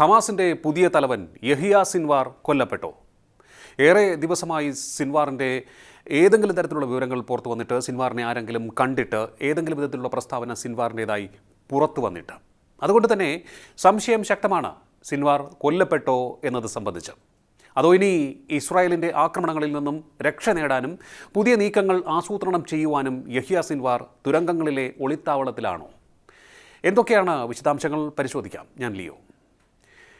ഹമാസിന്റെ പുതിയ തലവൻ യഹിയ സിൻവാർ കൊല്ലപ്പെട്ടു? ഏറെ ദിവസമായി സിൻവാറിന്റെ ഏതെങ്കിലും തരത്തിലുള്ള വിവരങ്ങൾ പുറത്തു വന്നിട്ട് സിൻവാറിനെ ആരെങ്കിലും കണ്ടിട്ട് ഏതെങ്കിലും വിധത്തിലുള്ള പ്രസ്താവന സിൻവാറിന്റെതായി പുറത്തു വന്നിട്ട്. അതുകൊണ്ട് തന്നെ സംശയം ശക്തമാണ് സിൻവാർ കൊല്ലപ്പെട്ടോ എന്നത് സംബന്ധിച്ച്. അതോ ഇനി ഇസ്രായേലിന്റെ ആക്രമണങ്ങളിൽ നിന്നും രക്ഷ നേടാനും പുതിയ നീക്കങ്ങൾ ആസൂത്രണം ചെയ്യുവാനും യഹിയ സിൻവാർ തുരങ്കങ്ങളിലെ ഒളിത്താവളത്തിലാണോ? എന്തൊക്കെയാണ് വിശദാംശങ്ങൾ പരിശോധിക്കാം. ഞാൻ ലിയോ.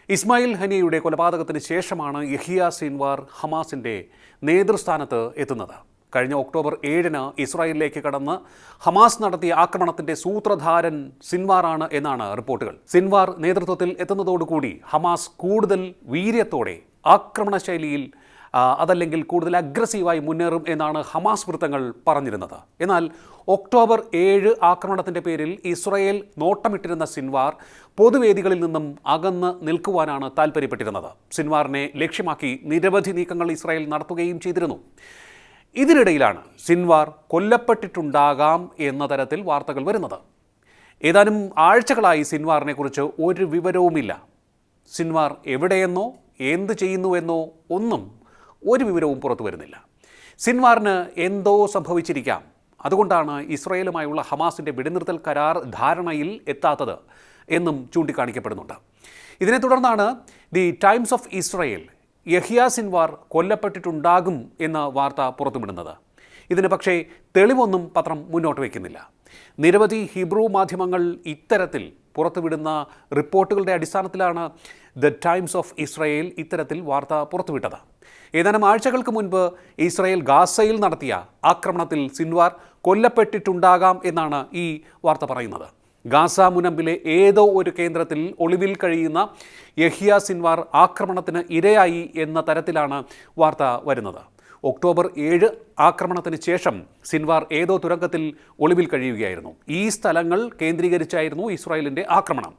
ഇസ്മായിൽ ഹനിയയുടെ കൊലപാതകത്തിന് ശേഷമാണ് യഹിയ സിൻവാർ ഹമാസിന്റെ നേതൃസ്ഥാനത്ത് എത്തുന്നത്. കഴിഞ്ഞ ഒക്ടോബർ ഏഴിന് ഇസ്രായേലിലേക്ക് കടന്ന് ഹമാസ് നടത്തിയ ആക്രമണത്തിന്റെ സൂത്രധാരൻ സിൻവാറാണ് എന്നാണ് റിപ്പോർട്ടുകൾ. സിൻവാർ നേതൃത്വത്തിൽ എത്തുന്നതോടുകൂടി ഹമാസ് കൂടുതൽ വീര്യത്തോടെ ആക്രമണ ശൈലിയിൽ ആ, അതല്ലെങ്കിൽ കൂടുതൽ അഗ്രസീവായി മുന്നേറും എന്നാണ് ഹമാസ് വൃത്തങ്ങൾ പറഞ്ഞിരുന്നത്. എന്നാൽ ഒക്ടോബർ ഏഴ് ആക്രമണത്തിന്റെ പേരിൽ ഇസ്രയേൽ നോട്ടമിട്ടിരുന്ന സിൻവാർ പൊതുവേദികളിൽ നിന്നും അകന്ന് നിൽക്കുവാനാണ് താൽപ്പര്യപ്പെട്ടിരുന്നത് സിൻവാറിനെ ലക്ഷ്യമാക്കി നിരവധി നീക്കങ്ങൾ ഇസ്രായേൽ നടത്തുകയും ചെയ്തിരുന്നു. ഇതിനിടയിലാണ് സിൻവാർ കൊല്ലപ്പെട്ടിട്ടുണ്ടാകാം എന്ന തരത്തിൽ വാർത്തകൾ വരുന്നത്. ഏതാനും ആഴ്ചകളായി സിൻവാറിനെ കുറിച്ച് ഒരു വിവരവുമില്ല. സിൻവാർ എവിടെയെന്നോ എന്ത് ചെയ്യുന്നുവെന്നോ ഒന്നും ഒരു വിവരവും പുറത്തു വരുന്നില്ല. സിൻവാറിന് എന്തോ സംഭവിച്ചിരിക്കാം. അതുകൊണ്ടാണ് ഇസ്രയേലുമായുള്ള ഹമാസിന്റെ വെടിനിർത്തൽ കരാർ ധാരണയിൽ എത്താത്തത് എന്നും ചൂണ്ടിക്കാണിക്കപ്പെടുന്നുണ്ട്. ഇതിനെ തുടർന്നാണ് the times of Israel Yahya Sinwar കൊല്ലപ്പെട്ടിട്ടുണ്ടാകും എന്ന വാർത്ത പുറത്തുവിടുന്നത്. ഇതിന് പക്ഷേ തെളിവൊന്നും പത്രം മുന്നോട്ട് വയ്ക്കുന്നില്ല. നിരവധി ഹിബ്രു മാധ്യമങ്ങൾ ഇത്തരത്തിൽ പുറത്തുവിടുന്ന റിപ്പോർട്ടുകളുടെ അടിസ്ഥാനത്തിലാണ് ദ ടൈംസ് ഓഫ് ഇസ്രയേൽ ഇത്തരത്തിൽ വാർത്ത പുറത്തുവിട്ടത്. ഏതാനും ആഴ്ചകൾക്ക് മുൻപ് ഇസ്രയേൽ ഗാസയിൽ നടത്തിയ ആക്രമണത്തിൽ സിൻവാർ കൊല്ലപ്പെട്ടിട്ടുണ്ടാകാം എന്നാണ് ഈ വാർത്ത പറയുന്നത്. ഗാസ മുനമ്പിലെ ഏതോ ഒരു കേന്ദ്രത്തിൽ ഒളിവിൽ കഴിയുന്ന യഹിയ സിൻവാർ ആക്രമണത്തിന് ഇരയായി എന്ന തരത്തിലാണ് വാർത്ത വരുന്നത്. ഒക്ടോബർ ഏഴ് ആക്രമണത്തിന് ശേഷം സിൻവാർ ഏതോ തുരങ്കത്തിൽ ഒളിവിൽ കഴിയുകയായിരുന്നു. ഈ സ്ഥലങ്ങൾ കേന്ദ്രീകരിച്ചായിരുന്നു ഇസ്രായേലിന്റെ ആക്രമണം.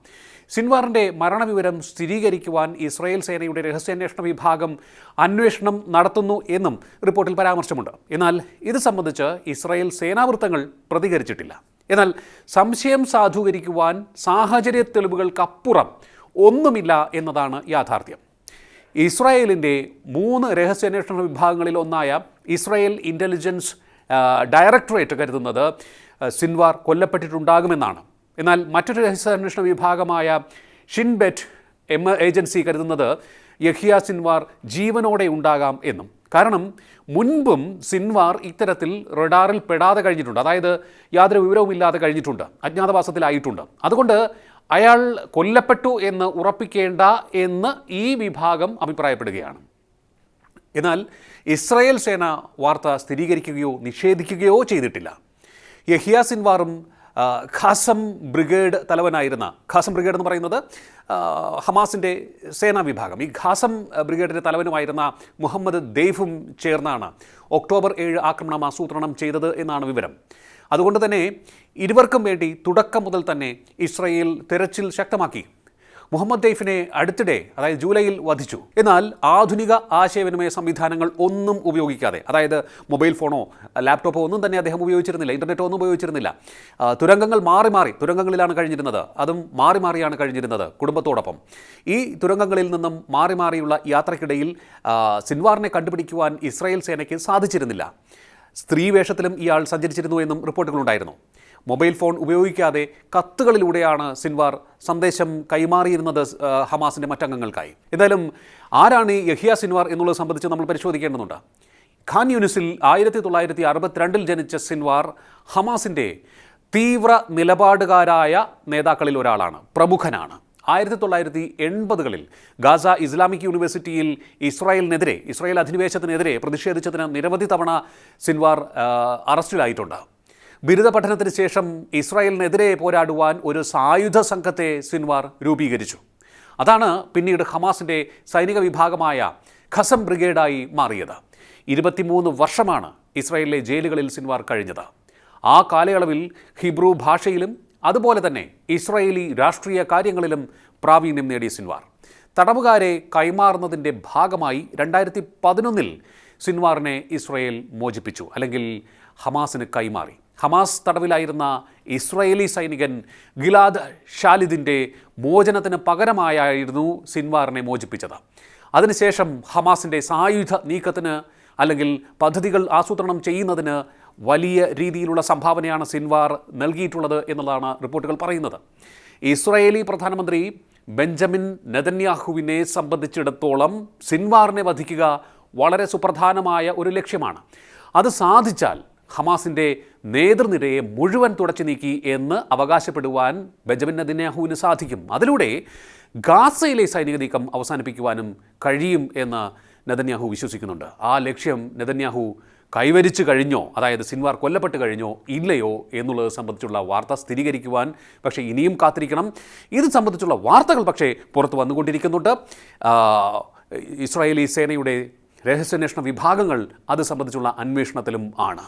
സിൻവാറിന്റെ മരണവിവരം സ്ഥിരീകരിക്കുവാൻ ഇസ്രായേൽ സേനയുടെ രഹസ്യാന്വേഷണ വിഭാഗം അന്വേഷണം നടത്തുന്നു എന്നും റിപ്പോർട്ടിൽ പരാമർശമുണ്ട്. എന്നാൽ ഇത് സംബന്ധിച്ച് ഇസ്രായേൽ സേനാവൃത്തങ്ങൾ പ്രതികരിച്ചിട്ടില്ല. എന്നാൽ സംശയം സാധൂകരിക്കുവാൻ സാഹചര്യ തെളിവുകൾക്കപ്പുറം ഒന്നുമില്ല എന്നതാണ് യാഥാർത്ഥ്യം. ഇസ്രായേലിന്റെ മൂന്ന് രഹസ്യാന്വേഷണ വിഭാഗങ്ങളിൽ ഒന്നായ ഇസ്രായേൽ ഇന്റലിജൻസ് ഡയറക്ടറേറ്റ് കരുതുന്നത് സിൻവാർ കൊല്ലപ്പെട്ടിട്ടുണ്ടാകുമെന്നാണ്. എന്നാൽ മറ്റൊരു രഹസ്യാന്വേഷണ വിഭാഗമായ ഷിൻബെറ്റ് എം ഏജൻസി കരുതുന്നത് യഹിയ സിൻവാർ ജീവനോടെ ഉണ്ടാകാം എന്നും. കാരണം മുൻപും സിൻവാർ ഇത്തരത്തിൽ റഡാറിൽ പെടാതെ കഴിഞ്ഞിട്ടുണ്ട്. അതായത് യാതൊരു വിവരവുമില്ലാതെ കഴിഞ്ഞിട്ടുണ്ട്. അജ്ഞാതവാസത്തിലായിട്ടുണ്ട്. അതുകൊണ്ട് അയാൾ കൊല്ലപ്പെട്ടു എന്ന് ഉറപ്പിക്കേണ്ട എന്ന് ഈ വിഭാഗം അഭിപ്രായപ്പെടുകയാണ്. എന്നാൽ ഇസ്രായേൽ സേന വാർത്ത സ്ഥിരീകരിക്കുകയോ നിഷേധിക്കുകയോ ചെയ്തിട്ടില്ല. യഹിയ സിൻവാറും ഖാസം ബ്രിഗേഡ് തലവനായിരുന്ന ഖാസം ബ്രിഗേഡ് എന്ന് പറയുന്നത് ഹമാസിന്റെ സേനാ വിഭാഗം. ഈ ഖാസം ബ്രിഗേഡിന്റെ തലവനുമായിരുന്ന മുഹമ്മദ് ദെയ്ഫും ചേർന്നാണ് ഒക്ടോബർ ഏഴ് ആക്രമണം ആസൂത്രണം ചെയ്തത് എന്നാണ് വിവരം. അതുകൊണ്ട് തന്നെ ഇരുവർക്കും വേണ്ടി തുടക്കം മുതൽ തന്നെ ഇസ്രയേൽ തെരച്ചിൽ ശക്തമാക്കി. മുഹമ്മദ് ദൈഫിനെ അടുത്തിടെ അതായത് ജൂലൈയിൽ വധിച്ചു. എന്നാൽ ആധുനിക ആശയവിനിമയ സംവിധാനങ്ങൾ ഒന്നും ഉപയോഗിക്കാതെ അതായത് മൊബൈൽ ഫോണോ ലാപ്ടോപ്പോ ഒന്നും തന്നെ അദ്ദേഹം ഉപയോഗിച്ചിരുന്നില്ല ഇന്റർനെറ്റോ ഒന്നും ഉപയോഗിച്ചിരുന്നില്ല. തുരങ്കങ്ങൾ മാറി മാറി തുരങ്കങ്ങളിലാണ് കഴിഞ്ഞിരുന്നത്. അതും മാറി മാറിയാണ് കഴിഞ്ഞിരുന്നത് കുടുംബത്തോടൊപ്പം. ഈ തുരങ്കങ്ങളിൽ നിന്നും മാറി മാറിയുള്ള യാത്രക്കിടയിൽ സിൻവാറിനെ കണ്ടുപിടിക്കുവാൻ ഇസ്രായേൽ സേനയ്ക്ക് സാധിച്ചിരുന്നില്ല. സ്ത്രീ വേഷത്തിലും ഇയാൾ സഞ്ചരിച്ചിരുന്നു എന്നും റിപ്പോർട്ടുകളുണ്ടായിരുന്നു. മൊബൈൽ ഫോൺ ഉപയോഗിക്കാതെ കത്തുകളിലൂടെയാണ് സിൻവാർ സന്ദേശം കൈമാറിയിരുന്നത് ഹമാസിന്റെ മറ്റംഗങ്ങൾക്കായി. എന്തായാലും ആരാണ് യഹിയ സിൻവാർ എന്നുള്ളത് സംബന്ധിച്ച് നമ്മൾ പരിശോധിക്കേണ്ടതുണ്ട്. ഖാൻ യൂനിസിൽ ആയിരത്തി തൊള്ളായിരത്തി അറുപത്തിരണ്ടിൽ ജനിച്ച സിൻവാർ ഹമാസിന്റെ തീവ്ര നിലപാടുകാരായ നേതാക്കളിൽ ഒരാളാണ് പ്രമുഖനാണ്. ആയിരത്തി തൊള്ളായിരത്തി എൺപതുകളിൽ ഗാസ ഇസ്ലാമിക് യൂണിവേഴ്സിറ്റിയിൽ ഇസ്രായേലിനെതിരെ ഇസ്രായേൽ അധിനിവേശത്തിനെതിരെ പ്രതിഷേധിച്ചതിന് നിരവധി തവണ സിൻവാർ അറസ്റ്റിലായിട്ടുണ്ട്. ബിരുദ പഠനത്തിന് ശേഷം ഇസ്രായേലിനെതിരെ പോരാടുവാൻ ഒരു സായുധ സംഘത്തെ സിൻവാർ രൂപീകരിച്ചു. അതാണ് പിന്നീട് ഹമാസിന്റെ സൈനിക വിഭാഗമായ ഖസം ബ്രിഗേഡായി മാറിയത്. ഇരുപത്തിമൂന്ന് വർഷമാണ് ഇസ്രായേലിലെ ജയിലുകളിൽ സിൻവാർ കഴിഞ്ഞത്. ആ കാലയളവിൽ ഹിബ്രു ഭാഷയിലും അതുപോലെ തന്നെ ഇസ്രയേലി രാഷ്ട്രീയ കാര്യങ്ങളിലും പ്രാവീണ്യം നേടിയ സിൻവാർ. തടവുകാരെ കൈമാറുന്നതിന്റെ ഭാഗമായി രണ്ടായിരത്തി പതിനൊന്നിൽ സിൻവാറിനെ ഇസ്രയേൽ മോചിപ്പിച്ചു അല്ലെങ്കിൽ ഹമാസിന് കൈമാറി. ഹമാസ് തടവിലായിരുന്ന ഇസ്രയേലി സൈനികൻ ഗിലാദ് ഷാലിദിന്റെ മോചനത്തിന് പകരമായായിരുന്നു സിൻവാറിനെ മോചിപ്പിച്ചത്. അതിനുശേഷം ഹമാസിന്റെ സായുധ നീക്കത്തിന് അല്ലെങ്കിൽ പദ്ധതികൾ ആസൂത്രണം ചെയ്യുന്നതിന് വലിയ രീതിയിലുള്ള സംഭാവനയാണ് സിൻവാർ നൽകിയിട്ടുള്ളത് എന്നുള്ളതാണ് റിപ്പോർട്ടുകൾ പറയുന്നത്. ഇസ്രായേലി പ്രധാനമന്ത്രി ബെഞ്ചമിൻ നെതന്യാഹുവിനെ സംബന്ധിച്ചിടത്തോളം സിൻവാറിനെ വധിക്കുക വളരെ സുപ്രധാനമായ ഒരു ലക്ഷ്യമാണ്. അത് സാധിച്ചാൽ ഹമാസിന്റെ നേതൃനിരയെ മുഴുവൻ തുടച്ചു നീക്കി എന്ന് അവകാശപ്പെടുവാൻ ബെഞ്ചമിൻ നെതന്യാഹുവിന് സാധിക്കും. അതിലൂടെ ഗാസയിലെ സൈനിക നീക്കം അവസാനിപ്പിക്കുവാനും കഴിയും എന്ന് നെതന്യാഹു വിശ്വസിക്കുന്നുണ്ട്. ആ ലക്ഷ്യം നെതന്യാഹു കൈവരിച്ചു കഴിഞ്ഞോ? അതായത് സിൻവാർ കൊല്ലപ്പെട്ട് കഴിഞ്ഞോ? ഇല്ലയോ? എന്നുള്ളത് സംബന്ധിച്ചുള്ള വാർത്ത സ്ഥിരീകരിക്കുവാൻ പക്ഷേ ഇനിയും കാത്തിരിക്കണം. ഇത് സംബന്ധിച്ചുള്ള വാർത്തകൾ പക്ഷേ പുറത്തു വന്നുകൊണ്ടിരിക്കുന്നുണ്ട്. ഇസ്രായേലി സേനയുടെ രഹസ്യാന്വേഷണ വിഭാഗങ്ങൾ അത് സംബന്ധിച്ചുള്ള അന്വേഷണത്തിലും ആണ്.